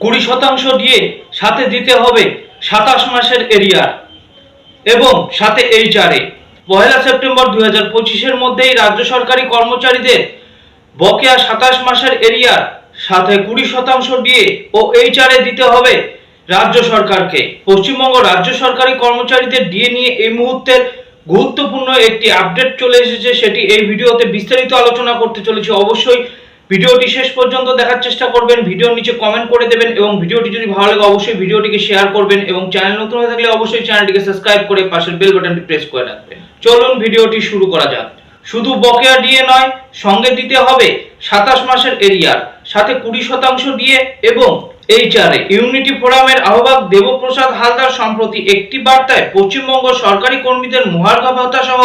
কুড়ি শতাংশ দিয়ে সাথে দিতে হবে সাতাশ মাসের এরিয়ার এবং সাথে এইচআরএ পয়লা সেপ্টেম্বর দুই হাজার পঁচিশের মধ্যেই রাজ্য সরকারি কর্মচারীদের বকেয়া সাতাশ মাসের এরিয়ার সাথে কুড়ি শতাংশ দিয়ে ও এইচআরএ দিতে হবে রাজ্য সরকারকে। পশ্চিমবঙ্গ রাজ্য সরকারি কর্মচারীদের ডিএ নিয়ে এই মুহূর্তের গুরুত্বপূর্ণ একটি আপডেট চলে এসেছে, সেটি এই ভিডিওতে বিস্তারিত আলোচনা করতে চলেছি। অবশ্যই ভিডিওটি শেষ পর্যন্ত দেখার চেষ্টা করবেন, ভিডিওর নিচে কমেন্ট করে দেবেন এবং ভিডিওটি যদি ভালো লাগে অবশ্যই ভিডিওটিকে শেয়ার করবেন এবং চ্যানেল নতুন হয়ে থাকলে অবশ্যই চ্যানেলটিকে সাবস্ক্রাইব করে পাশের বেল বাটনটি প্রেস করে রাখবেন। চলুন ভিডিওটি শুরু করা যাক। শুধু বকেয়া ডিএ নয়, সঙ্গে দিতে হবে সাতাশ মাসের এরিয়ার সাথে কুড়ি শতাংশ ডিএ এবং এইচআরএ ইউনিটি ফোরামের আহ্বায়ক দেবপ্রসাদ হালদার সম্প্রতি একটি বার্তায় পশ্চিমবঙ্গ সরকারি কর্মীদের মহার্ঘ ভাতা সহ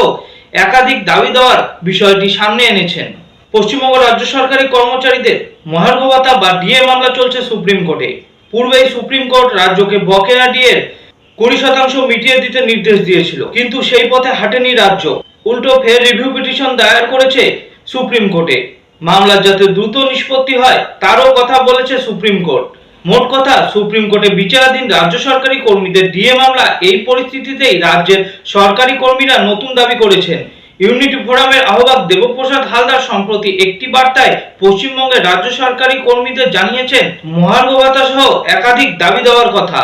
একাধিক দাবি দেওয়ার বিষয়টি সামনে এনেছেন। পশ্চিমবঙ্গ রাজ্য সরকারি কর্মচারীদের মহার্ঘ ভাতা বা ডিএ মামলা চলছে সুপ্রিম কোর্টে। পূর্বেই সুপ্রিম কোর্ট রাজ্যকে বকেয়া ডিএর কুড়ি শতাংশ মিটিয়ে দিতে নির্দেশ দিয়েছিল, কিন্তু সেই পথে হাঁটেনি রাজ্য। উল্টো ফের রিভিউ পিটিশন দায়ের করেছে সুপ্রিম কোর্টে। মামলার যাতে দ্রুত নিষ্পত্তি হয়, তারও কথা বলেছে সুপ্রিম কোর্ট। মোট কথা, সুপ্রিম কোর্টে বিচারাধীন রাজ্য সরকারি কর্মীদের ডিএ মামলা এই পরিস্থিতিতেই রাজ্যের সরকারি কর্মীরা নতুন দাবি করেছেন। ইউনিটি ফোরামের আহ্বায়ক দেবপ্রসাদ হালদার সম্প্রতি একটি বার্তায় পশ্চিমবঙ্গের রাজ্য সরকারি কর্মীদের জানিয়েছেন, মহার্ঘ ভাতা সহ একাধিক দাবি দেওয়ার কথা।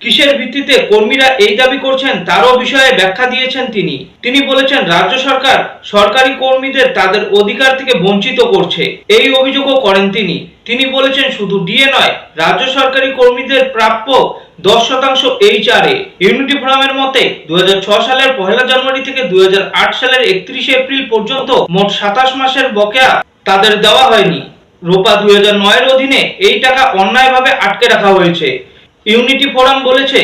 কিসের ভিত্তিতে কর্মীরা এই দাবি করছেন তারও বিষয়ে ব্যাখ্যা দিয়েছেন তিনি। তিনি বলেছেন, রাজ্য সরকার সরকারি কর্মীদের তাদের অধিকার থেকে বঞ্চিত করছে। এই অভিযোগও করেন তিনি। তিনি বলেছেন, শুধু ডিএ নয়, রাজ্য সরকারি কর্মীদের প্রাপ্য দশ শতাংশ এইচআরএ। ইউনিটি ফোরামের মতে দু সালের পহেলা জানুয়ারি থেকে দু সালের একত্রিশে এপ্রিল পর্যন্ত মোট সাতাশ মাসের বকেয়া তাদের দেওয়া হয়নি। রোপা দুই হাজার নয়ের অধীনে এই টাকা অন্যায়ভাবে আটকে রাখা হয়েছে। ইউনিটি ফোরাম বলেছে,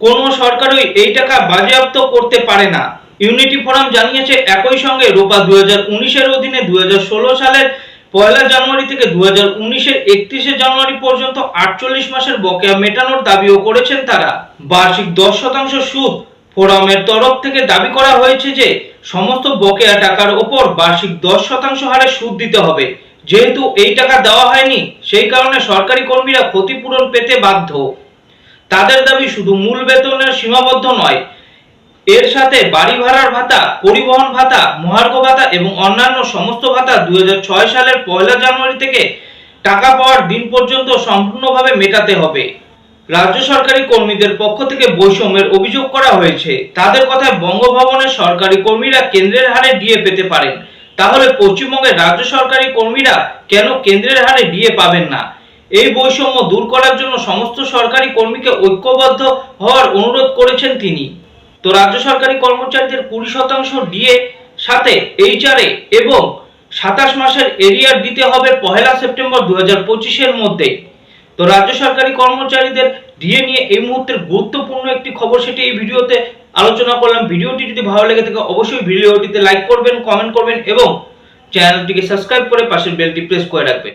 কোনো সরকারই এই টাকা বাজেয়াপ্ত করতে পারে না। ইউনিটি ফোরাম জানিয়েছে, একই সঙ্গে রোপা দু উনিশের অধীনে দুই হাজার ষোলো সালের পয়লা জানুয়ারি থেকে দু হাজার উনিশের একত্রিশে জানুয়ারি পর্যন্ত আটচল্লিশ মাসের বকেয়া মেটানোর দাবিও করেছেন তারা। বার্ষিক দশ শতাংশ সুদ ফোরামের তরফ থেকে দাবি করা হয়েছে যে, সমস্ত বকেয়া টাকার ওপর বার্ষিক দশ শতাংশ হারে সুদ দিতে হবে। যেহেতু এই টাকা দেওয়া হয়নি, সেই কারণে সরকারি কর্মীরা ক্ষতিপূরণ পেতে বাধ্য। তাদের দাবি শুধু মূল বেতনের সীমাবদ্ধ নয় এর সাথে বাড়ি ভাড়ার ভাতা, পরিবহন ভাতা, মহার্ঘ ভাতা এবং অন্যান্য সমস্ত ভাতা দুই হাজার ছয় সালের পয়লা জানুয়ারি থেকে টাকা পাওয়ার দিন পর্যন্ত সম্পূর্ণভাবে মেটাতে হবে। রাজ্য সরকারি কর্মীদের পক্ষ থেকে বৈষম্যের অভিযোগ করা হয়েছে। তাদের কথায় বঙ্গভবনের সরকারি কর্মীরা কেন্দ্রের হারে ডিএ পেতে পারেন। তাহলে পশ্চিমবঙ্গের রাজ্য সরকারি কর্মীরা কেন কেন্দ্রের হারে ডিএ পাবেন না? এই বৈষম্য দূর করার জন্য সমস্ত সরকারি কর্মীকে ঐক্যবদ্ধ হওয়ার অনুরোধ করেছেন তিনি। তো রাজ্য সরকারি কর্মচারীদের কুড়ি শতাংশ ডিএ সাথে এইচআরএ এবং সাতাশ মাসের এরিয়ার দিতে হবে পহেলা সেপ্টেম্বর দু হাজার পঁচিশের মধ্যে। তো রাজ্য সরকারি কর্মচারীদের ডিএ নিয়ে এই মুহূর্তের গুরুত্বপূর্ণ একটি খবর সেটি এই ভিডিওতে আলোচনা করলাম। ভিডিওটি যদি ভালো লেগে থাকে, অবশ্যই ভিডিওটিতে লাইক করবেন কমেন্ট করবেন এবং চ্যানেলটিকে সাবস্ক্রাইব করে পাশের বেলটি প্রেস করে রাখবেন।